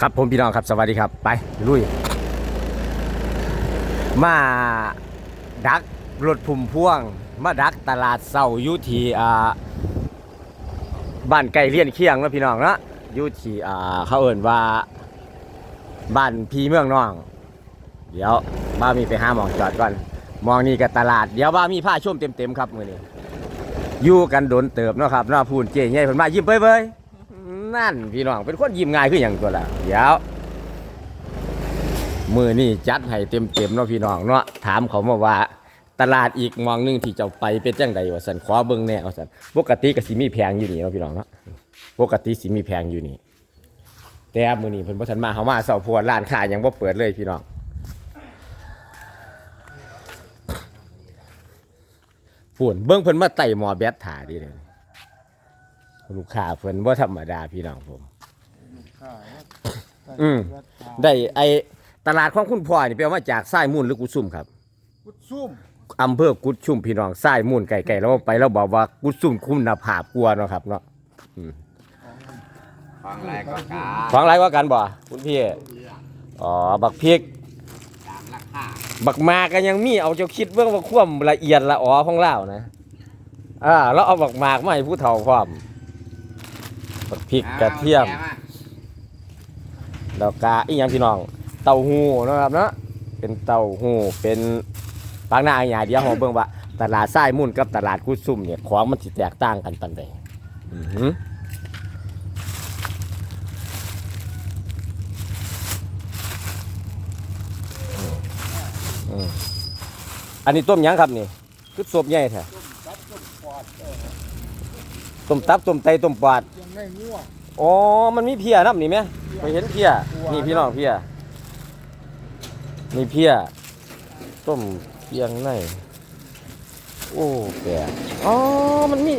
ครับผมพี่น้องครับสวัสดีครับ ไปลุย มาดักรถพุ่มพ่วง มาดักตลาดเสาอยุทีอ่าบ้านไก่เลี่ยนเคียงนะพี่น้องเนาะอยุทีอ่าเขาเอ่นว่าบ้านพีเมืองน้อง เดี๋ยวบ้ามีไปหาหมองจอดก่อนมองนี่กับตลาดเดี๋ยวบ้ามีผ้าชุ่มเต็มๆครับมือนี้อยู่กันโดนเติบเนาะครับเนาะพูนเจ๊ใหญ่เพิ่นมายิ้มเบ้ย นั่นพี่น้องเป็นคนยิ้มง่ายขึ้นอย่างตัวละเดี๋ยวมือนี่จัดให้เต็มเต็มๆเนาะพี่น้องเนาะถามเขามาว่า ตลาดอีกมองหนึงที่จ้าไปเป็นจังใดว่าสันขอเบิ่งแน่ว่าสันปกติก็สิมีแพงอยู่นี่เนาะพี่น้องเนาะปกติสิมีแพงอยู่นี่แต่มือนี้เพิ่นบ่ทันมาเฮามาเสาพวดร้านค้ายังบ่เปิดเลยพี่น้องฝุ่นเบิ่งเพิ่นมาไต่หมอแบตถ่าดิเลย ลูกค้าเพิ่นบ่ธรรมดาพี่น้องผม อืม ได้ไอตลาดของคุณพ่อนี่ไปเอามาจากทรายมูลหรือกุดซุ่มครับ กุดซุ่มอำเภอกุดชุมพี่น้องทรายมูลไก่ๆแล้วไปแล้วบอกว่ากุดซุ่มคุณภาพกลัวเนาะครับเนาะฟังแรกก็กาฟังไรว่ากันบ่คุณพี่ อ๋อ บักพริกตามราคาบักมาก็ยังมีเอาเจ้าคิดเบิ่งว่าความละเอียดละอ๋อของเล่านะ อ่าแล้วเอาบักมากมาให้ผู้เฒ่าพร้อมบัก พริกกระเทียมแล้วก็อีกอย่างพี่น้อง เต้าหู้เนาะครับเนาะเป็นเต้าหู้เป็นปางหน้าอย่างเดียวเราเบิ่งว่า ตลาดทรายมุ่นกับตลาดกุดซุ่มเนี่ยของมันสิแตกต่างกันปานใดอือหืออืมอืมอันนี้ต้มหยังครับนี่คือสบใหญ่แท้ตับต้มปอดเออต้มตับต้มไตต้มปอด ยังง่วอ๋อ มันมีเพียน้ำนี่ไหมไปเห็นเพีย นี่พี่น้องเพีย นี่เพีย ต้มเพียงใน โอ้แปลกอ๋อ มันมี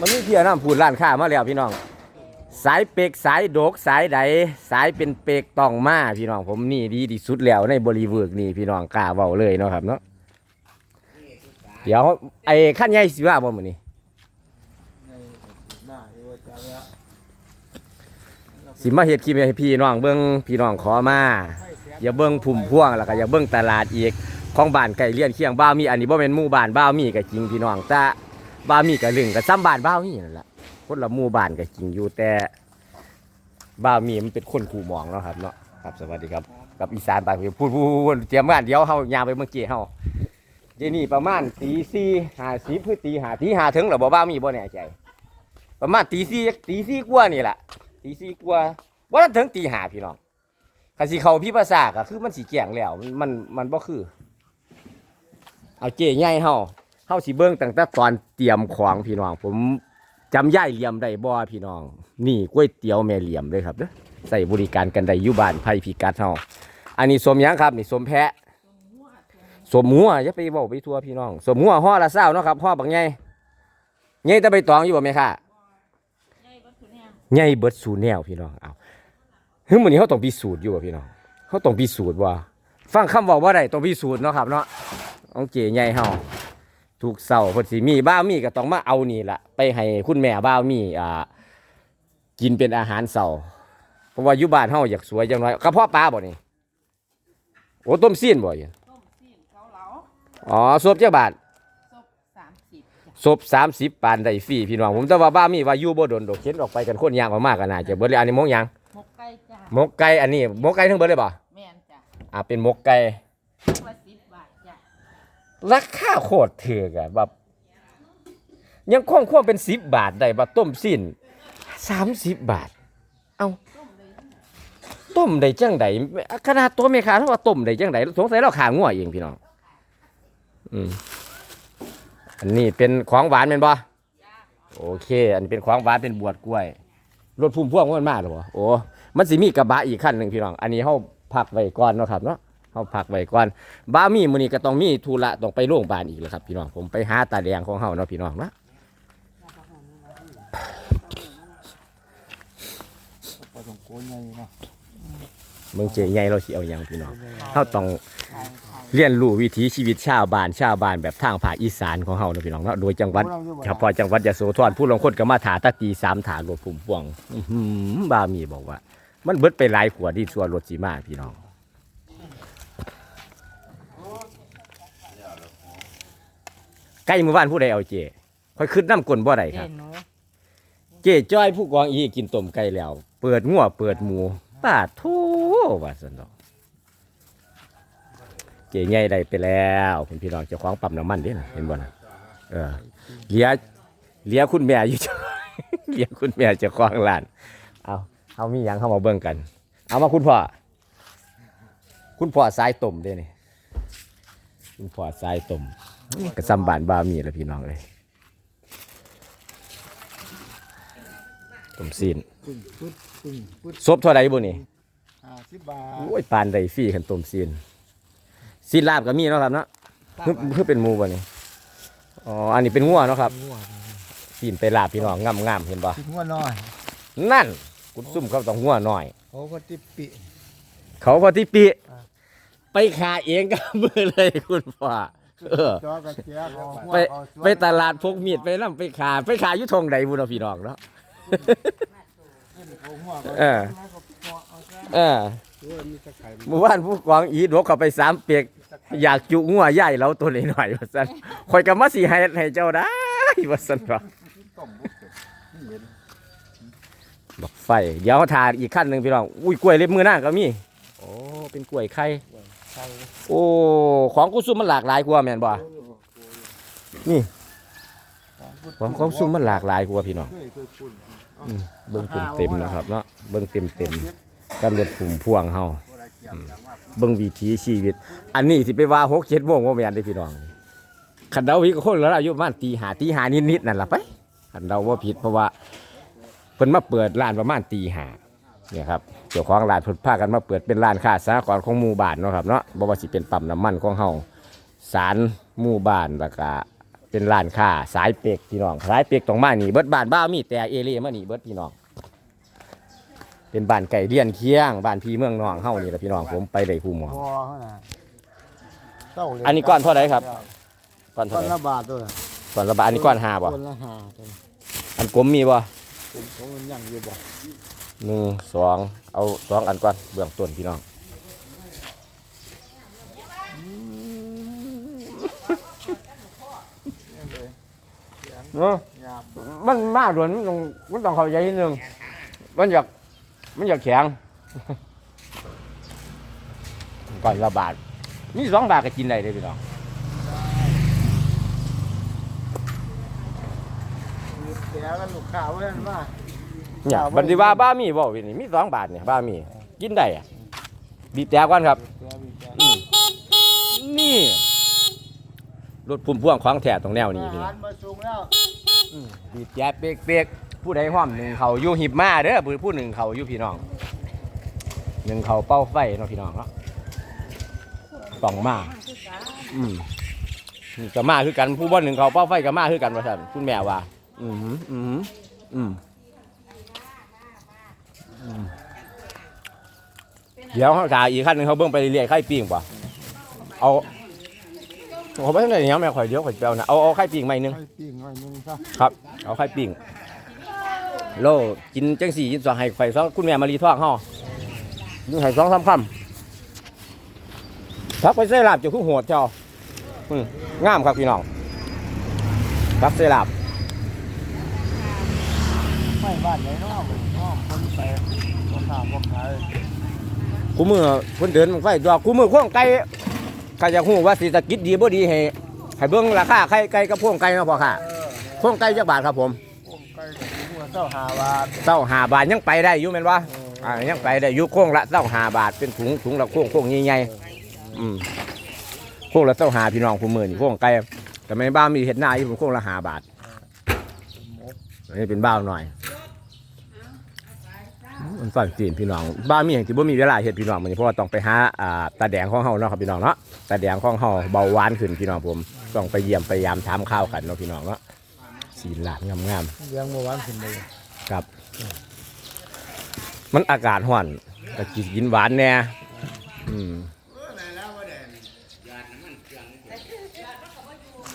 มันมีเพียน้ำพูนร้านค้ามาแล้วพี่น้อง สายเปกสายโดกสายใด สายเป็นเปกต้องมาพี่น้องผมนี่ดีที่สุดแล้วในบริเวณนี่พี่น้องกล้าเว้าเลยเนาะครับเนาะ เดี๋ยวไอ้ขั้นใหญ่สิว่าบ่มื้อนี้บ้าอยู่ว่าจะแล้ว สิมาเฮ็ดคลิปให้พี่น้องเบิ่งพี่น้องขอมา อย่าเบิ่งพุ่มพวงแล้วก็อย่าเบิ่งตลาดอีกของบ้านไก่เลี้ยนเคียงบ้าวมีอันนี้บ่แม่นหมู่บ้านบ้าวมีก็จริงพี่น้องแต่บ้าวมีก็ลึงก็ซ้ำบ้านบ้าวมีนั่นแหละคนละหมู่บ้านก็จริงอยู่แต่บ้าวมีมันเป็นคนคู่หมองเนาะครับเนาะครับสวัสดีครับกับอีสานปากพูดพูดพูดเตรียมงานเดี๋ยวเฮายามไปเมื่อกี้เฮาเดี๋ยวนี้ประมาณตีสี่ห้าสิบเพื่อตีหาตีหาถึงแล้วบ่บ้าวมีบ่แน่ใจประมาณตีสี่ตีสี่กว่านี่แหละ ตีสี่กว่าบ่ทันถึงตีห้าพี่น้องคันสิเขาพี่ภาษาก็คือมันสีแก่งแล้ว มันมันบ่คือ เอาเจ๊ใหญ่เฮาเฮาสิเบิ่งตั้งแต่ตอนเตรียมของพี่น้อง ผมจำย่ายเหลี่ยมได้บ่พี่น้อง นี่ก๋วยเตี๋ยวแม่เหลี่ยมเลยครับเด้อใส่บริการกันได้อยู่บ้านไผพิกัดเฮาอันนี้สมยังครับนี่สมแพะสมหัวอย่าไปเว้าไปทัวพี่น้องสมหัวห่อละเศร้าเนาะครับห่อบักใหญ่ใหญ่ต่ใบตองอยู่บ่แม่ค่ะ ใหญ่เบิดสู่แนวพี่น้องเอาฮึมื้อนี้เขาต้องพิสูจน์อยู่อะพี่น้องเขาต้องพิสูจน์ว่าฟังคำเว้าว่าได้ต้องพิสูจน์เนาะครับเนาะเอเก๋ใหญ่เฮาถูกเสาเพิ่นสิมีบ้าวมีก็ต้องมาเอานี่ล่ะไปให้คุณแม่บ้าวมีอ่ากินเป็นอาหารเสาเพราะว่าอยู่บ้านเฮาอยากสวยจังน้อยกระเพาะปลาบ่นี่โอ้ต้มซีนบ่อยู่ต้มซีนเกาเหลาอ๋อซบจักบาท สิบจ้ะซบ30ปานได้ฟรีพี่น้องผมแต่ว่าบ้าวมีว่าอยู่บ่โดนดอกเข็นออกไปกันคนยางมากๆก็น่าจะเบิดเลยอันนี้หมกหยังหมกไก่จ้ะหมกไก่อันนี้หมกไก่ทั้งเบิดเลยบ่แม่นจ้ะอ่าเป็นหมกไก่ทุกละสิบบาทจ้ะราคาโคตรเถือกอะแบบยังคงควรเป็นสิบบาทได้บัต้มสิ้นสามสิบบาท เอาต้มได้จังไดขนาดตัวเมคาเท่าว่าต้มได้จังไดสงสัยเราขางัวเองพี่น้องอืม อันนี้เป็นของหวานเป็นบ่โอเค อันเป็นของหวานเป็นบวชกล้วย รถพุ่มพ่วงมันมากหรอวะโอ้ มันสิมีกระบะอีกขั้นหนึ่งพี่น้อง อันนี้เขาพักไว้ก่อนเนาะครับเนาะเขาพักไว้ก่อนบ้ามีมือนี้ก็ต้องมีธุระต้องไปโรงพยาบาลอีกแล้วครับพี่น้อง ผมไปหาตาแดงของเฮาเนาะพี่น้องนะปลาสองเนาะมืองเจใหญ่เราเสิเอาหยังพี่น้องเฮาต้อง เรียนรู้วิถีชีวิตชาวบ้านชาวบ้านแบบทางภาคอีสานของเฮาเนาะพี่น้องเนาะโดยจังหวัดเฉพาะจังหวัดยโสธรผู้ลงคนก็มาถาตะตีสามถารถพุ่มพวงอื้อหือบ้ามีบอกว่า มันเบิดไปหลายขวดที่ชัวรถสีมาพี่น้องใกล้มือบ้านผู้ใดเอาเจค่อยขึ้นน้ำกลนบ่ได้คเจรับหนูเจจ้อยผู้กองอีกินต้มไก่แล้ว เปิดงัวเปิดหมูป้าโทูว่าสันดอก เจใหญ่ได้ไปแล้วคุณพี่น้องเจ้าของปั๊มน้ำมันเด้นะเห็นบ่นะเออเหลียเหลียคุณแม่อยู่เจ้าเหลียคุณแม่เจ้าของร้านเอาเอามีหยังเข้ามาเบิ่งกัน เอามาคุณพ่อคุณพ่อสายต้มเด้นี่คุณพ่อสายต้มกระซำบานบามีแล้วพี่น้องเลยต้มซีนปึ้งปึ๊ดปึ้งปึ๊ดซบเท่าไรบุนี่ห้าสิบบาทโอ้ยปานไดฟรีขันต้มซีน ซีนลาบก็มีเนาะครับเนาะคือคือเป็นหมูบ่นี่อ๋ออันนี้เป็นงัวเนาะครับหัวซีนไปลาบพี่น้องงามๆเห็นบ่ติดหัวน้อยนั่นกุดซุ่มเขาต้องงัวหน่อยเขาก็ติดปิเขาพอที่ปีอ่าไปขาเองกับมือเลยคุณพ่อเออ จอกระเจียบเอาหัวไปเอาสวนไปตลาดพกมีดไปนํไปขาไปขาอยู่ทงใดบุญเอาพี่น้องเนาะ เอาหัวเออเออ เออมีตะไคร้ เมื่อวานผู้กองอีดกเข้าไปสามเปียก อยากจุงัวใหญ่เราตัวนี้หน่อยว่าซั่นข่อยก็มาสิให้ให้เจ้าได้ว่าซั่นว่าต้มบุกเห็นบอกไฟ เดี๋ยวทาอีกขั้นหนึงพี่น้อง อุ้ยกล้วยเล็บมือหน้าก็มี โอ้ เป็นกล้วยไข่ไข่โอ้ ของกุซุมมันหลากหลายกว่าแม่นบ่ นี่ ของของซุมมันหลากหลายกว่าพี่น้องเคยเคยปุ่นอืมเบิ่งเต็มๆนะครับเนาะ เบิ่งเต็มๆ กันรถฝุ่มพ่วงเฮาเบิ่งวิถีชีวิต อันนี้สิไปว่าหกเจ็ดโมงว่าแม่นเด้พี่น้องขันเดาพี่ก็คนแล้วอายุประมาณตีหาตีหานิดๆนั่นล่ะไปขันเดาว่าผิดเพราะว่าเพิ่นมาเปิดร้านประมาณตีหาเนี่ยครับเจ้าของร้านเพิ่นพากันมาเปิดเป็นร้านค้าสหกรณ์ของหมู่บ้านเนาะครับเนาะบ่ว่าสิเป็นปั๊มน้ำมันของเฮาสารหมู่บ้านแล้วก็เป็นร้านค้าสายเป็กพี่น้องสายเป็กต้องมานี่เบิดบ้านบ้ามีแต่เอเล่มานี่เบิดพี่น้อง เป็นบ้านไก่เลี้ยนเคียงบ้านพี่เมืองน้องเฮานี่แหละพี่น้องผมไปได้คู่หมอ พอเขาน่ะเต้าเลยอันนี้ก้อนเท่าไหร่ครับ ก่อนก้เท่าอนไหร่ละบาทด้วยก่อนระบาดอันนี้ก้อนห้าบ่ก้อนละห้าตัวอันกลมมีบ่ผมผมมันยังอยู่บ่หนึ่งสองเอาสองอันก่อนเบื้องต้นพี่น้องเนาะหยาบมันมาด่วนมันต้องมันต้องเข้าใจนิดนึงมันอยาก มันอยากแข็งก่อนละบาทมีสองบาทก็กินได้เลยพี่น้องเดี๋ยวกันลูกค้าเว้ยมาเนี่ยบันทิว่าบ้ามีบ่พี่นี่มีสองบาทเนี่ยบ้ามี กินได้อะบีบแต่ก่อนครับเดี๋ยวมีแกอืมนี่รถพุ่มพ่วงของแถตรงแนวนี้อาพี่น้หาอรงมาส่งแล้วบีบแยบเปียกๆ ผู้ใดห้อมหนึ่งเขาอยู่หิบมาเด้อผู้ผู้หนึ่งเขาอยู่พี่น้องหนึ่งเขาเป้าไฟเนาะพี่น้องเนาะต้องมาอืมนี่ก็มาคือกันผู้บ่หนึ่งเขาเป้าไฟก็มาคือกันว่าซั่นคุณแม่ว่า อืมอืมอืมอืมเดี๋ยวเขาถ่ายอีกขั้นหนึ่งเขาเบิ่งไปเรื่อยๆไข่ปิ้งป่ะเอาเขาไปทางไหนเนี่ยแม่ข่อยเดี๋ยวข่อยไปเอานะเอาเอาไข่ปิ้งใหม่หนึงให้ปิ้งไว้นึงซะครับ เอาไข่ปิ้ง โลกินจังสี่กินสองให้ไฟสองคุณแม่มารีทอดห่อยิงให้สองสามคำทักไปใส่ลาบเจ้าคือโหดเจ้าอืมงามครับพี่น้องทักใส่ลาบไม่บ้านไหนเนาะผมเนาะคนไปพ่อค้าพ่อขายคู่มือเพิ่นเดินไฟดอกคู่มือข้วงไก่ก็จะฮู้ว่าเศรษฐกิจดีบ่ดีให้ให้เบิ่งราคาไข่ไก่กับพวงไก่เนาะพ่อค่ะเออพวงไก่จักบาทครับผมผมไก่กับหัว เจ้าหาบาทเต้าหาบาทยังไปได้อยู่แม่นบ่เอออ่ายังไปได้อยู่โค้งละเต้าหาบาทเป็นถุงถุงละโค้งโค้งใหญ่ๆอืมโค้งละเต้าหาพี่น้องผู้มือนี่โค้งไก่แต่ไม่บ้านมีเห็ดหน้าอยู่ผมโค้งละหาบาทอันนี้เป็นบ้าวหน่อยมันฝันจีนพี่น้องบ้านมีอย่างที่บ่มีเวลาเห็ดพี่น้องมันเพราะว่าต้องไปหาอ่าตาแดงของเฮาเนาะครับพี่น้องเนาะตาแดงของเฮาเบาหวานขึ้นพี่น้องผมต้องไปเยี่ยมไปยามถามข้าวกันเนาะพี่น้องเนาะ สีหลาดงามๆเลี้ยงเมื่อวานขึ้นเลยครับ มันอากาศห่อนก็กินกินหวานแน่อืม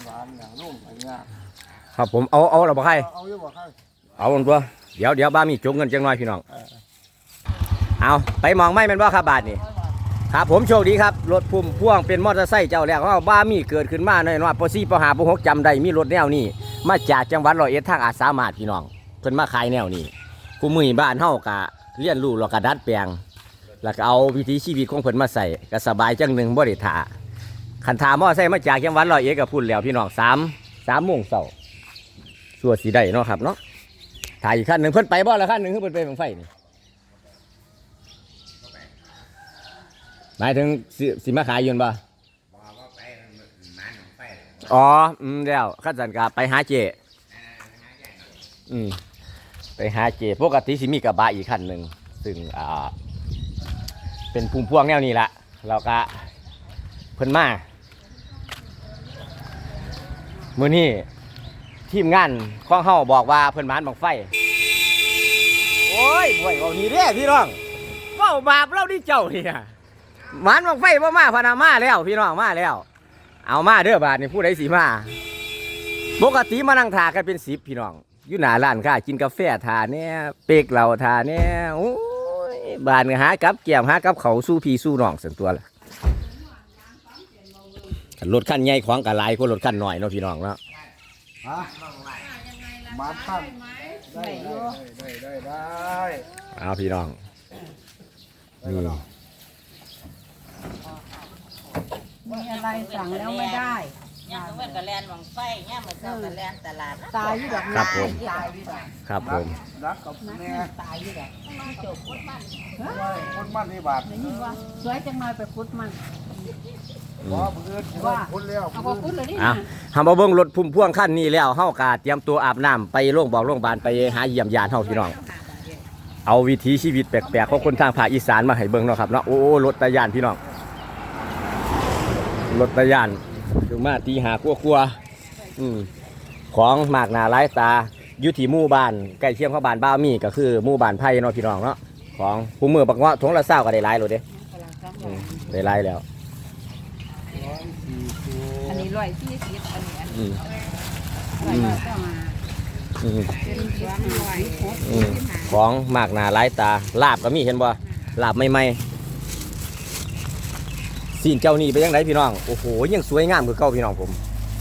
หวานอย่างนุ่มอย่างเงี้ยครับผมเอาเอาเราบ่ใครเอาอยู่บ่ใครเอาบนตัวเดี๋ยวเดี๋ยวบ้ามีจกเงินจังน้อยพี่น้องเออเอาไปมองไม่แม่นบ่ครับบาทนี่ ครับผมโชคดีครับ รถพุ่มพ่วงเป็นมอเตอร์ไซค์เจ้าแรกของเราบ้ามีเกิดขึ้นมาหน่อยๆปซี่ปหาปหกจำได้มีรถแนวนี้ มาจากจังหวัดร้อยเอ็ดทางอาสามารถพี่น้องเพิ่นมาขายแนวนี้ผู้มือบ้านเฮากะเรียนรู้แล้วก็ดัดแปลงแล้วก็เอาวิถีชีวิตของเพิ่นมาใส่ก็สบายจังหนึ่งบ่ได้ท่าคันถามมอไซค์มาจากจังหวัดร้อยเอ็ดก็พุ่นแล้วพี่น้องสามสามโมงเช้าสัวสีได้เนาะครับเนาะถ่ายอีกขั้นหนึ่งเพิ่นไปบ่ละขั้นหนึ่งเพิ่นไปบังไฟนี่ หมายถึงสิสิมาขายอยืนบ่บอกว่าไปมันมันของไปอ๋ออืมแล้วขั้นสันกาไปหาเจอืมไปหาเจปกติสิมีกระบะอีกคันหนึ่งซึ่งอ่าเป็นพุ่มพวงแนวนี้ละเราก็เพิ่นมามื้อนี้ทีมงานของเฮาบอกว่าเพิ่นหมานบังไฟ โอ้ยบ่วยเอานี่เด้พี่น้องเว้าบาปเราดิเจ้าเนี่ย หมานบังไฟบ่มาพะนามาแล้วพี่น้องมาแล้ว เอามาเด้อบาดนี่ผู้ใดสิมาปกติมานั่งทากันเป็นสิบพี่น้องอยู่หน้าร้านค้ากินกาแฟทาเนี่ยเปกเหล่าทาเนี่ยโอ้ยบานก็หากับแก้มหากับเขาวสู้พี่สู้น้องส่วนตัวละคันรถขั้นใหญ่ของกะหลายคนรถขั้นหน่อยเนาะพี่น้องเนาะฮะมาตั้งได้ได้อยู่ได้ได้ได้เอาพี่น้องนี่ มี อะไรสั่งแล้วไม่ได้ย่างเมื่อก็แลนหวังไฟย่างเมื่อเช้าก็แลนตลาดตายอยู่ดอกครับผม ตายอยู่ดอกครับผม รักกับนักแม่ตายอยู่ดอกจบพุดมันคนมั่นที่บาทได้ยินว่าสวยจังเลยไปพุดมันว่าเพื่อนว่าคนแล้วเอาพอพุดเลยนี่อะทำมาเบิ้งรถพุ่มพ่วงขั้นนี้แล้วเฮากาเตรียมตัวอาบน้ำไปโรงพยาบาลโรงพยาบาลไปหาเยี่ยมยานเฮาพี่น้อง เอาวิถีชีวิตแปลกๆของคนทางภาคอีสานมาให้เบิ่งเนาะครับเนาะโอ้รถตะยานพี่น้อง รถตะยานถึงมาตีหากลัวกลัวๆอืมของมากหนาหลายตาอยู่ที่หมู่บ้านใกล้เคียงเข้าบ้านบ้าวมีก็คือหมู่บ้านไผ่เนาะพี่น้องเนาะของผู้มือบักเงาะทงละเศร้าก็ได้หลายโลดเด้อืมได้หลายแล้วอันนี้ร้อยสี่สิบอันนี้อันอืนี้มร้อยก็มาอืมเป็นสวนร้อยหกอืมของมากหนาหลายตาลาบก็มีเห็นบ่ลาบใหม่ๆ สีนเจ้านี่เป็นยังไงพี่น้อง โอ้โหยังสวยงามคือเก่าพี่น้องผม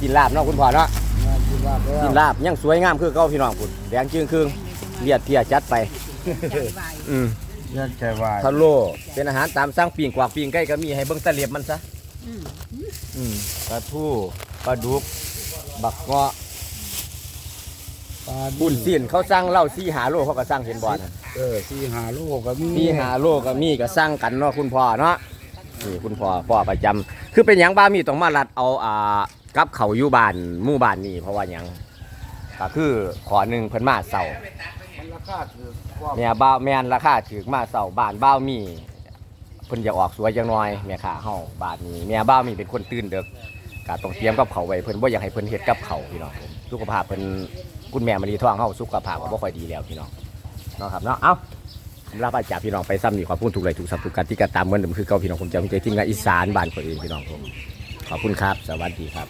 กินลาบเนาะคุณพ่อเนาะกินลาบแล้วกินลาบยังสวยงามคือเก่าพี่น้องคุณแดงจึงครึ่งเลียดเพียจัดไปใจใบอืมแยกใจวายทะโลเป็นอาหารตามสั่งปีงกวากปีงใกล้ก็มีให้เบิ่งตะเลียบมันซะอืมอืมปลาทูปลาดุก บักเงาะปลาบุญเสียนเขาสั่งเหล้าซี่หาโลเขาก็สั่งเห็นบ่น่ะเออสี่หาลูกก็มีซี่หาโลก็มีก็สั่งกันเนาะคุณพ่อเนาะ นี่คุณพ่อพ่อประจำคือเป็นหยังบ้ามีต้องมารัดเอาอ่ากับเขาอยู่บ้านหมู่บ้านนี่เพราะว่าหยังก็คือขอหนึ่งเพิ่นมาเสา มันราคาถือว่าแม่บ้าวแมนราคาถือมาเสาบ้านบ้าวมีเพิ่นอยากออกสวยจังน่อยแม่ค้าเฮาบ้านนี้แม่บ้าวมีเป็นคนตื่นเด็กก็ต้องเตรียมกับเขาวไว้เพิ่นบ่อยากให้เพิ่นเฮ็ดกับเขาวพี่น้องผมสุขภาพเพิ่นคุณแม่มณีท้องเฮาสุขภาพก็บ่ค่อยดีแล้วพี่น้องเนาะครับเนาะเอ้า ผมลาจากพี่น้องไปซ้ำนี่ขอบคุณทุกไลค์ทุกสับทุกการที่กระตามเหมือนเดิมคือเก่าพี่น้องผมจะมีใจทีมงานอีสานบ้านคนอื่นพี่น้องผมขอบคุณครับ สวัสดีครับ